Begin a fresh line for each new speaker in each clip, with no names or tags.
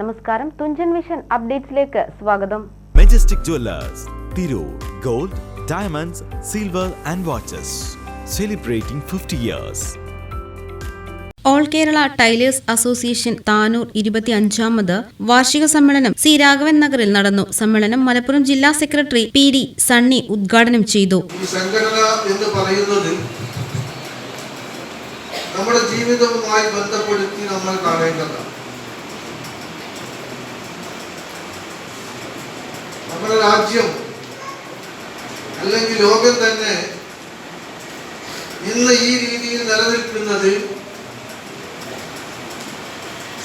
നമസ്കാരം. തുഞ്ചൻ മിഷൻ അപ്ഡേറ്റ്സിലേക്ക് സ്വാഗതം.
Majestic jewellers Tirur gold diamonds silver and watches celebrating fifty years
all Kerala tailors association Tanur ഇരുപത്തിയഞ്ചാമത് വാർഷിക സമ്മേളനം C. Raghavan നഗറിൽ നടന്നു. സമ്മേളനം മലപ്പുറം ജില്ലാ സെക്രട്ടറി പി. ഡി. സണ്ണി ഉദ്ഘാടനം ചെയ്തു.
ഈ സംഘടന എന്ന് പറയുന്നത് നമ്മുടെ ജീവിതവുമായി ബന്ധപ്പെടുത്തി നമ്മൾ കാണേണ്ടതാണ്. നമ്മുടെ രാജ്യം അല്ലെങ്കിൽ ലോകം തന്നെ ഇന്ന് ഈ രീതിയിൽ നിലനിൽക്കുന്നത്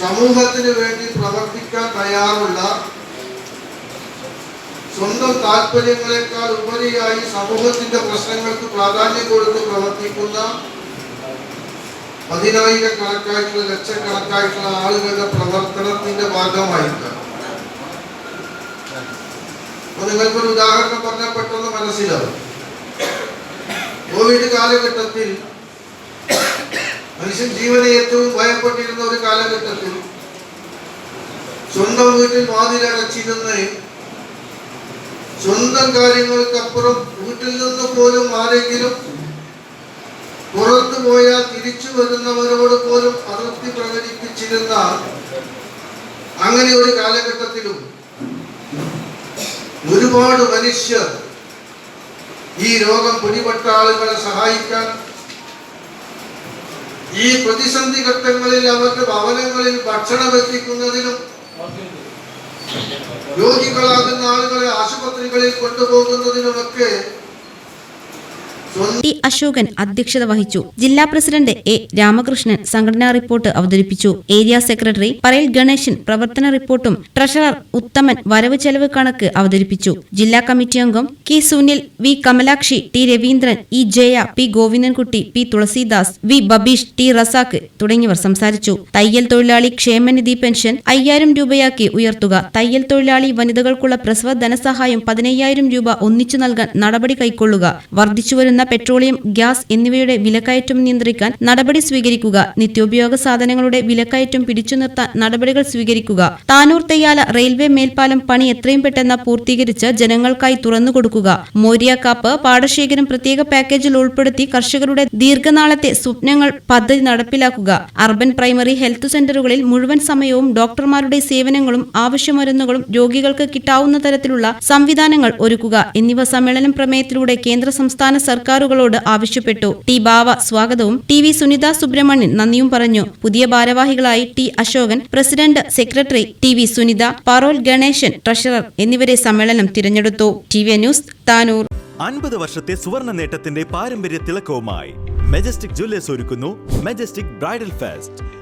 സമൂഹത്തിന് വേണ്ടി പ്രവർത്തിക്കാൻ തയ്യാറുള്ള സ്വന്തം താല്പര്യങ്ങളെക്കാൾ ഉപരിയായി സമൂഹത്തിന്റെ പ്രശ്നങ്ങൾക്ക് പ്രാധാന്യം കൊടുത്ത് പ്രവർത്തിക്കുന്ന പതിനായിരക്കണക്കായിട്ടുള്ള ലക്ഷക്കണക്കായിട്ടുള്ള ആളുകളുടെ പ്രവർത്തനത്തിന്റെ ഭാഗമായിട്ടാണ് അപ്പൊ നിങ്ങൾക്കൊരു ഉദാഹരണം പറഞ്ഞാൽ പെട്ടെന്ന് മനസ്സിലാവും. കോവിഡ് കാലഘട്ടത്തിൽ മനുഷ്യൻ ജീവനെ ഏറ്റവും ഭയപ്പെട്ടിരുന്ന ഒരു കാലഘട്ടത്തിൽ സ്വന്തം വീട്ടിൽ വാതിലടച്ചിരുന്ന് സ്വന്തം കാര്യങ്ങൾക്കപ്പുറം വീട്ടിൽ നിന്ന് പോലും ആരെങ്കിലും പുറത്തു പോയാൽ തിരിച്ചു വരുന്നവരോട് പോലും അതൃപ്തി പ്രകടിപ്പിച്ചിരുന്ന അങ്ങനെ ഒരു കാലഘട്ടത്തിലും ഒരുപാട് മനുഷ്യർ ഈ രോഗം പിടിപെട്ട ആളുകളെ സഹായിക്കാൻ ഈ പ്രതിസന്ധി ഘട്ടങ്ങളിൽ അവരുടെ ഭവനങ്ങളിൽ ഭക്ഷണം എത്തിക്കുന്നതിനും രോഗികളാകുന്ന ആളുകളെ ആശുപത്രികളിൽ കൊണ്ടുപോകുന്നതിനുമൊക്കെ
ടി അശോകൻ അധ്യക്ഷത വഹിച്ചു. ജില്ലാ പ്രസിഡന്റ് എ രാമകൃഷ്ണൻ സംഘടനാ റിപ്പോർട്ട് അവതരിപ്പിച്ചു. ഏരിയ സെക്രട്ടറി പറയൽ ഗണേശൻ പ്രവർത്തന റിപ്പോർട്ടും ട്രഷറർ ഉത്തമൻ വരവ് ചെലവ് കണക്ക് അവതരിപ്പിച്ചു. ജില്ലാ കമ്മിറ്റി അംഗം K Sunil V Kamalakshi T Raveendran E Jaya P Govindankutty P Thulasidas V Babeesh T Razak തുടങ്ങിയവർ സംസാരിച്ചു. തയ്യൽ തൊഴിലാളി ക്ഷേമനിധി പെൻഷൻ അയ്യായിരം രൂപയാക്കി ഉയർത്തുക. തയ്യൽ തൊഴിലാളി വനിതകൾക്കുള്ള പ്രസവ ധനസഹായം പതിനയ്യായിരം രൂപ ഒന്നിച്ചു നൽകാൻ നടപടി കൈക്കൊള്ളുക. വർദ്ധിച്ചുവരുന്ന പെട്രോളിയം ഗ്യാസ് എന്നിവയുടെ വിലക്കയറ്റം നിയന്ത്രിക്കാൻ നടപടി സ്വീകരിക്കുക. നിത്യോപയോഗ സാധനങ്ങളുടെ വിലക്കയറ്റം പിടിച്ചു നിർത്താൻ നടപടികൾ സ്വീകരിക്കുക. താനൂർ തയ്യാല റെയിൽവേ മേൽപ്പാലം പണി എത്രയും പെട്ടെന്ന് പൂർത്തീകരിച്ച് ജനങ്ങൾക്കായി തുറന്നുകൊടുക്കുക. മോര്യാക്കാപ്പ് പാടശേഖരം പ്രത്യേക പാക്കേജിൽ ഉൾപ്പെടുത്തി കർഷകരുടെ ദീർഘനാളത്തെ സ്വപ്നങ്ങൾ പദ്ധതി നടപ്പിലാക്കുക. അർബൻ പ്രൈമറി ഹെൽത്ത് സെന്ററുകളിൽ മുഴുവൻ സമയവും ഡോക്ടർമാരുടെ സേവനങ്ങളും ആവശ്യമരുന്നുകളും രോഗികൾക്ക് കിട്ടാവുന്ന തരത്തിലുള്ള സംവിധാനങ്ങൾ ഒരുക്കുക. എന്നിവ സമ്മേളനം പ്രമേയത്തിലൂടെ കേന്ദ്ര സംസ്ഥാന സർക്കാരുകളോട് ആവശ്യപ്പെട്ടു. ടി ബാവ സ്വാഗതവും ടി വി സുനിത സുബ്രഹ്മണ്യൻ നന്ദിയും പറഞ്ഞു. പുതിയ ഭാരവാഹികളായി T Asokan president secretary T V Sunitha Parol Ganesan treasurer എന്നിവരെ സമ്മേളനം തിരഞ്ഞെടുത്തു. T V news Tanur.
അൻപത് വർഷത്തെ സുവർണ നേട്ടത്തിന്റെ പാരമ്പര്യ തിളക്കവുമായി മെജസ്റ്റിക് ജ്വല്ലേഴ്സ് ഒരുക്കുന്നു majestic bridal fest.